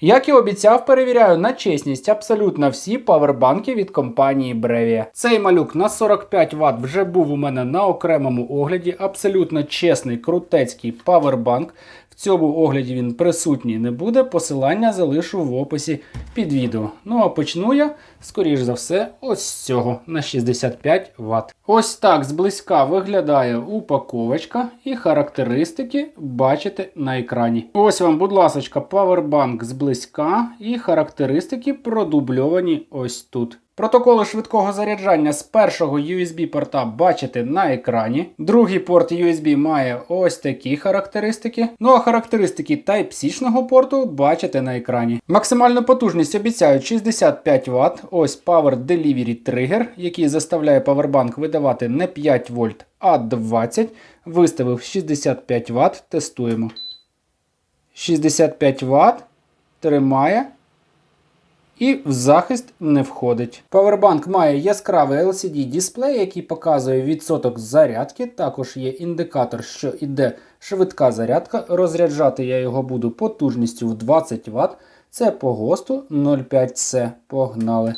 Як і обіцяв, перевіряю на чесність абсолютно всі павербанки від компанії Brevia. Цей малюк на 45 Вт вже був у мене на окремому огляді. Абсолютно чесний, крутецький павербанк. В цьому огляді він присутній не буде. Посилання залишу в описі під відео. Ну а почну я, скоріш за все, ось з цього на 65 Вт. Ось так зблизька виглядає упаковочка і характеристики бачите на екрані. Ось вам, будь ласка, павербанк зблизька і характеристики продубльовані ось тут. Протоколи швидкого заряджання з першого USB порта бачите на екрані. Другий порт USB має ось такі характеристики. Ну а характеристики Type-C порту бачите на екрані. Максимальну потужність обіцяють 65 Вт. Ось Power Delivery Trigger, який заставляє Powerbank видавати не 5 вольт, а 20. Виставив 65 Вт. Тестуємо. 65 Вт. Тримає і в захист не входить. Powerbank має яскравий LCD дисплей, який показує відсоток зарядки. Також є індикатор, що йде швидка зарядка. Розряджати я його буду потужністю в 20 Вт. Це по ГОСТу 0,5C. Погнали.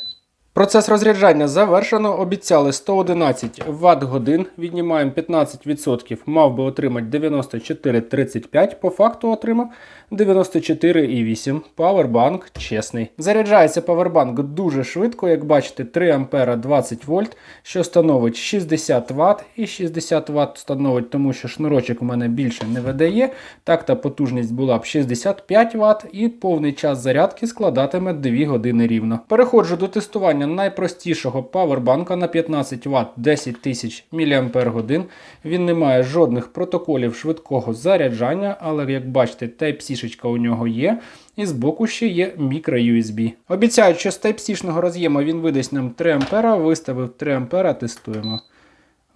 Процес розряджання завершено. Обіцяли 111 Вт годин. Віднімаємо 15%. Мав би отримати 94,35. По факту отримав 94,8. Павербанк чесний. Заряджається павербанк дуже швидко. Як бачите, 3 А 20 вольт, що становить 60 Вт. І 60 Вт становить, тому що шнурочок у мене більше не видає. Так та потужність була б 65 Вт, і повний час зарядки складатиме 2 години рівно. Переходжу до тестування найпростішого павербанка на 15 Вт 10 тисяч мАч. Він не має жодних протоколів швидкого заряджання, але як бачите, Type-C у нього є. І збоку ще є мікро-USB. Обіцяють, що з Type-C роз'єму він видасть нам 3 А, виставив 3 А, тестуємо.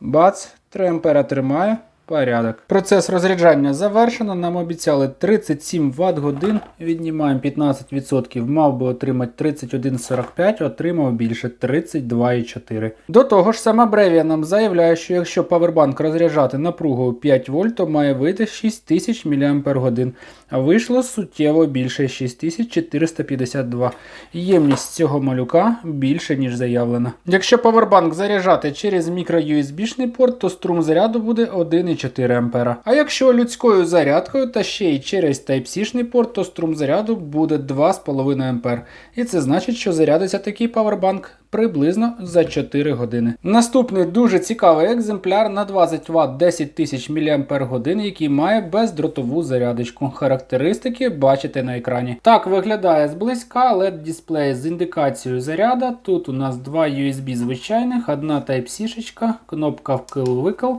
Бац, 3 А тримає. Порядок. Процес розряджання завершено. Нам обіцяли 37 Вт годин. Віднімаємо 15%. Мав би отримати 31,45, отримав більше 32,4. До того ж, сама Бревія нам заявляє, що якщо павербанк розряджати напругою 5 вольт, то має вийти 6000 мАч. Вийшло суттєво більше 6452. Ємність цього малюка більше, ніж заявлена. Якщо павербанк заряджати через мікро-USB порт, то струм заряду буде 1,4 А. А якщо людською зарядкою та ще й через Type-C порт, то струм заряду буде 2,5 А. І це значить, що зарядиться такий павербанк приблизно за 4 години. Наступний дуже цікавий екземпляр на 20 Вт 10 тисяч мАч, який має бездротову зарядочку. Характеристики бачите на екрані. Так виглядає зблизька LED дисплей з індикацією заряда. Тут у нас два USB звичайних, одна Type-C, кнопка вкл-викл.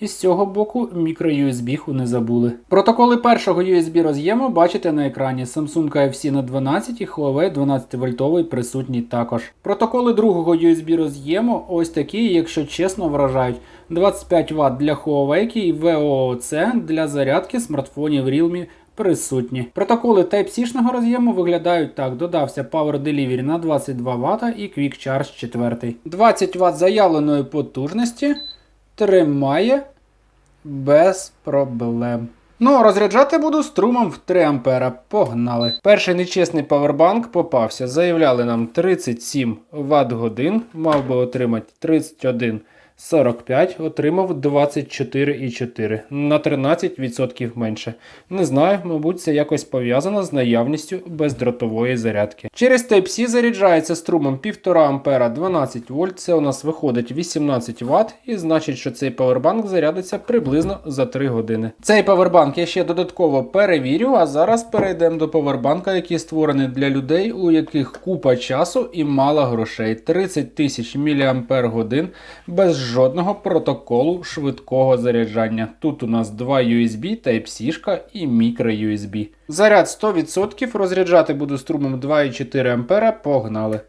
І з цього боку мікро-USB не забули. Протоколи першого USB роз'єму бачите на екрані. Samsung FC на 12 і Huawei 12 вольтовий присутній також. Протоколи другого USB роз'єму ось такі, якщо чесно, вражають. 25 Вт для Huawei і VOOC для зарядки смартфонів Realme присутні. Протоколи Type-C роз'єму виглядають так: додався Power Delivery на 22 Вт і Quick Charge 4. 20 Вт заявленої потужності тримає без проблем. Ну, розряджати буду струмом в 3 А. Погнали. Перший нечесний павербанк попався. Заявляли нам 37 Вт годин. Мав би отримати 31 45, отримав 24,4 на 13% менше. Не знаю, мабуть, це якось пов'язано з наявністю бездротової зарядки. Через Type-C заряджається струмом 1,5 А 12 вольт. Це у нас виходить 18 Вт, і значить, що цей павербанк зарядиться приблизно за 3 години. Цей павербанк я ще додатково перевірю, а зараз перейдемо до павербанка, який створений для людей, у яких купа часу і мало грошей. 30 тисяч мАч без жодного протоколу швидкого заряджання. Тут у нас два USB, Type-C і мікро-USB. Заряд 100%, розряджати буду струмом 2,4 А. Погнали.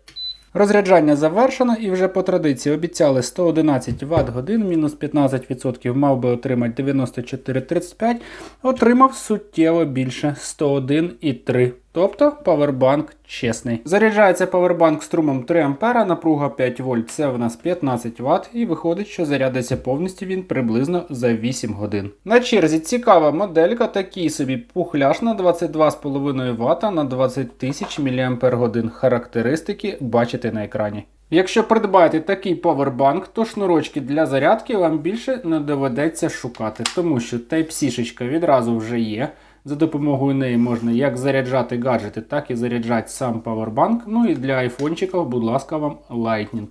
Розряджання завершено і вже по традиції обіцяли 111 Вт годин, мінус 15% мав би отримати 94,35, отримав суттєво більше 101,3. Тобто павербанк чесний. Заряджається павербанк струмом 3 А, напруга 5 вольт, це в нас 15 Вт, і виходить, що зарядиться повністю він приблизно за 8 годин. На черзі цікава моделька, такий собі пухляш на 22,5 Вт на 20 тисяч мАч. Характеристики бачите на екрані. Якщо придбаєте такий павербанк, то шнурочки для зарядки вам більше не доведеться шукати, тому що Type-C відразу вже є. За допомогою неї можна як заряджати гаджети, так і заряджати сам павербанк. Ну і для айфончиків, будь ласка, вам Lightning.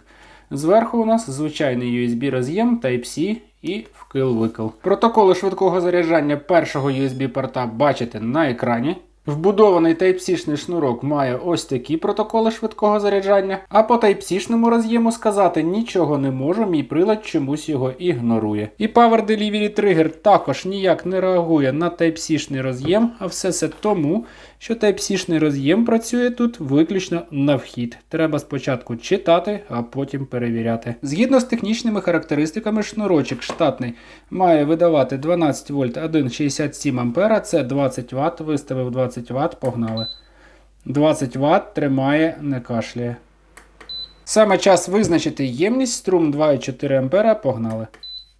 Зверху у нас звичайний USB роз'єм Type-C і вкил-викил. Протоколи швидкого заряджання першого USB порта бачите на екрані. Вбудований Type-C шнурок має ось такі протоколи швидкого заряджання, а по Type-C роз'єму сказати нічого не можу, мій прилад чомусь його ігнорує. І Power Delivery Trigger також ніяк не реагує на Type-C роз'єм, а все це тому, що Type-C роз'єм працює тут виключно на вхід. Треба спочатку читати, а потім перевіряти. Згідно з технічними характеристиками, шнурочок штатний має видавати 12 вольт 1,67 ампера, це 20 Вт, виставив 20 Вт, погнали. 20 Вт тримає, не кашляє. Саме час визначити ємність, струм 2,4 ампера, погнали.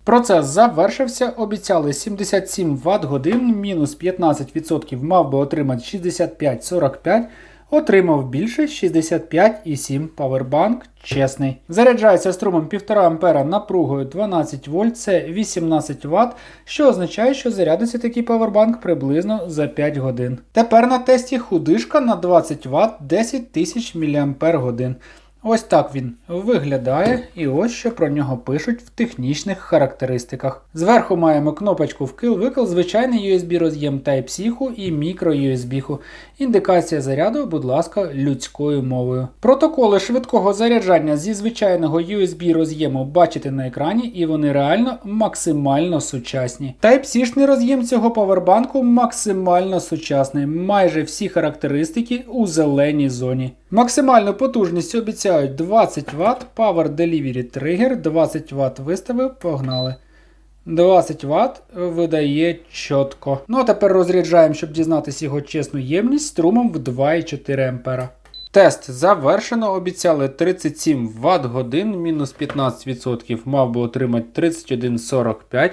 Процес завершився, обіцяли 77 Вт годин, мінус 15% мав би отримати 65-45, отримав більше 65,7 павербанк, чесний. Заряджається струмом 1,5 А напругою 12 вольт, це 18 Вт, що означає, що зарядиться такий павербанк приблизно за 5 годин. Тепер на тесті худишка на 20 Вт 10 тисяч мАч. Ось так він виглядає, і ось що про нього пишуть в технічних характеристиках. Зверху маємо кнопочку вкил-викил, звичайний USB роз'єм Type-C і мікро USB. Індикація заряду, будь ласка, людською мовою. Протоколи швидкого заряджання зі звичайного USB роз'єму бачите на екрані, і вони реально максимально сучасні. Type-C роз'єм цього павербанку максимально сучасний, майже всі характеристики у зеленій зоні. Максимальну потужність обіцяють 20 Вт, Power Delivery Trigger, 20 Вт виставив, погнали. 20 Вт видає чітко. Ну а тепер розряджаємо, щоб дізнатися його чесну ємність струмом в 2,4 А. Тест завершено. Обіцяли 37 Вт годин, мінус 15%, мав би отримати 31,45.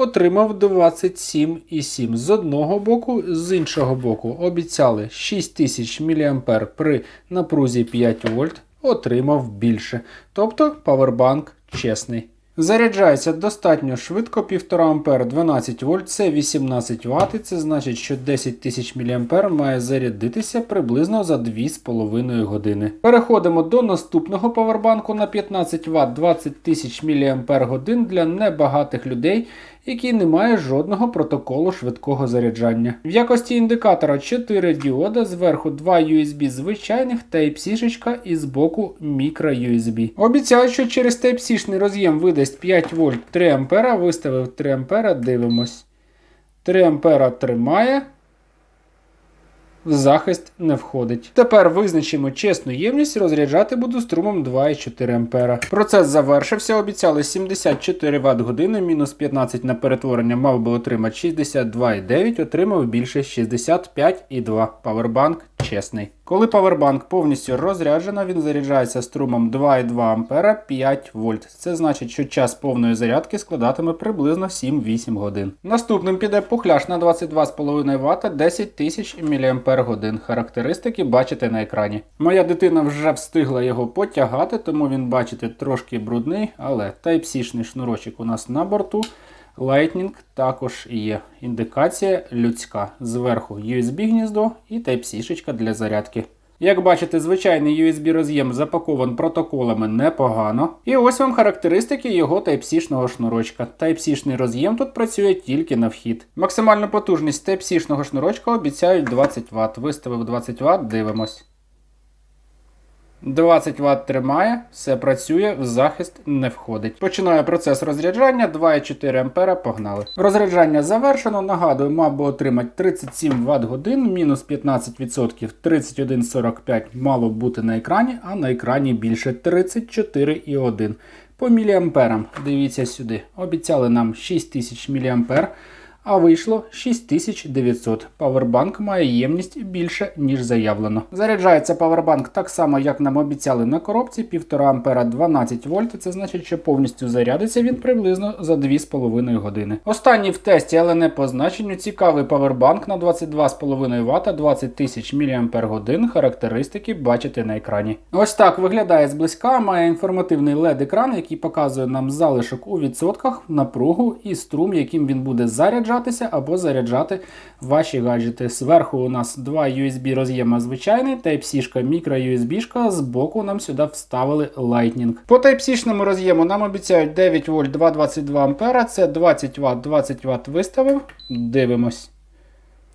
Отримав 27,7 з одного боку, з іншого боку обіцяли 6000 мА при напрузі 5 вольт, отримав більше. Тобто павербанк чесний. Заряджається достатньо швидко, 1,5 А 12 вольт, це 18 Вт, це значить, що 10 тисяч мА має зарядитися приблизно за 2,5 години. Переходимо до наступного павербанку на 15 Вт 20 тисяч мАч для небагатих людей, які не має жодного протоколу швидкого заряджання. В якості індикатора 4 діода, зверху 2 USB звичайних Type-C і збоку мікро USB. Обіцяють, що через Type-C роз'єм видасть 5 вольт 3 А, виставив 3 А, дивимось. 3 А тримає в захист не входить. Тепер визначимо чесну ємність, розряджати буду струмом 2,4 А. Процес завершився, обіцяли 74 Вт години, мінус 15 на перетворення мав би отримати 62,9, отримав більше 65,2. Павербанк чесний. Коли павербанк повністю розряджено, він заряджається струмом 2,2 А 5 вольт. Це значить, що час повної зарядки складатиме приблизно 7-8 годин. Наступним піде пухляш на 22,5 Вт 10 тисяч мАч. Характеристики бачите на екрані. Моя дитина вже встигла його потягати, тому він, бачите, трошки брудний, але Type-C шнурочок у нас на борту. Lightning також є індикація людська. Зверху USB-гніздо і Type-C для зарядки. Як бачите, звичайний USB роз'єм запакован протоколами непогано. І ось вам характеристики його Type-C шнурочка. Type-C роз'єм тут працює тільки на вхід. Максимальну потужність Type-C шнурочка обіцяють 20 Вт. Виставив 20 Вт, дивимось. 20 Вт тримає, все працює, в захист не входить. Починає процес розряджання 2,4 А. Погнали. Розряджання завершено. Нагадую, мав би отримати 37 Вт годин, мінус 15%, 31,45 мало бути на екрані, а на екрані більше 34,1. По міліамперам, дивіться сюди, обіцяли нам 6000 мА а вийшло 6900. Павербанк має ємність більше, ніж заявлено. Заряджається павербанк так само, як нам обіцяли на коробці, 1,5 ампера 12 вольт. Це значить, що повністю зарядиться він приблизно за 2,5 години. Останній в тесті, але не по значенню, цікавий павербанк на 22,5 Вт, 20 тисяч мАч. Характеристики бачите на екрані. Ось так виглядає зблизька. Має інформативний LED-екран, який показує нам залишок у відсотках, напругу і струм, яким він буде заряджатися або заряджати ваші гаджети. Зверху у нас два USB роз'єма звичайний, Type-C, мікро USB, збоку нам сюди вставили Lightning. По Type-C роз'єму нам обіцяють 9 вольт 222 А, це 20 Вт, 20 Вт виставив. Дивимось.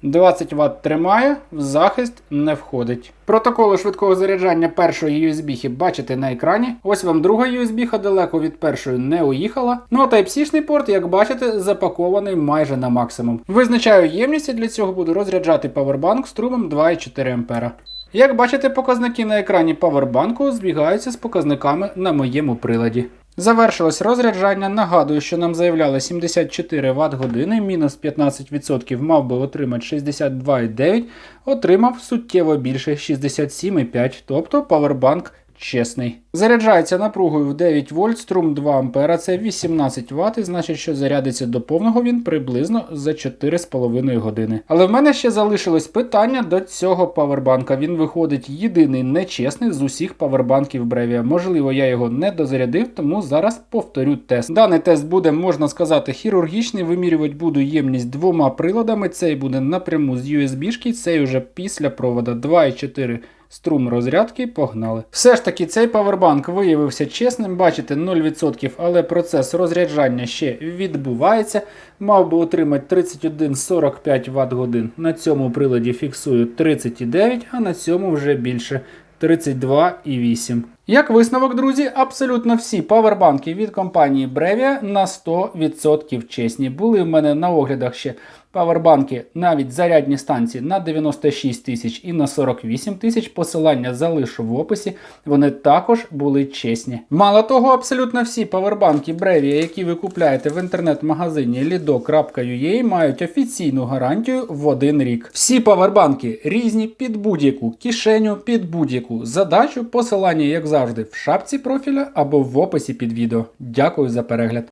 20 Вт тримає, в захист не входить. Протоколи швидкого заряджання першої USB бачите на екрані. Ось вам друга USB далеко від першої не уїхала. Ну а Type-C порт, як бачите, запакований майже на максимум. Визначаю ємність і для цього буду розряджати павербанк струмом 2,4 А. Як бачите, показники на екрані павербанку збігаються з показниками на моєму приладі. Завершилось розряджання. Нагадую, що нам заявляли 74 Вт години, мінус 15% мав би отримати 62,9, отримав суттєво більше 67,5, тобто павербанк чесний. Заряджається напругою в 9 вольт, струм 2 А, це 18 Вт, значить, що зарядиться до повного він приблизно за 4,5 години. Але в мене ще залишилось питання до цього павербанка. Він виходить єдиний нечесний з усіх павербанків Brevia. Можливо, я його не дозарядив, тому зараз повторю тест. Даний тест буде, можна сказати, хірургічний. Вимірювати буду ємність двома приладами. Цей буде напряму з USB-шки, цей уже після провода 2,4 Струм розрядки погнали. Все ж таки, цей павербанк виявився чесним, бачите, 0%, але процес розряджання ще відбувається. Мав би отримати 31,45 Вт годин. На цьому приладі фіксую 39, а на цьому вже більше 32,8. Як висновок, друзі, абсолютно всі павербанки від компанії Brevia на 100% чесні. Були в мене на оглядах ще павербанки, навіть зарядні станції на 96 тисяч і на 48 тисяч. Посилання залишу в описі. Вони також були чесні. Мало того, абсолютно всі павербанки Brevia, які ви купляєте в інтернет-магазині lido.ua, мають офіційну гарантію в один рік. Всі павербанки різні під будь-яку кишеню, під будь-яку задачу. Посилання, як завжди, в шапці профіля або в описі під відео. Дякую за перегляд.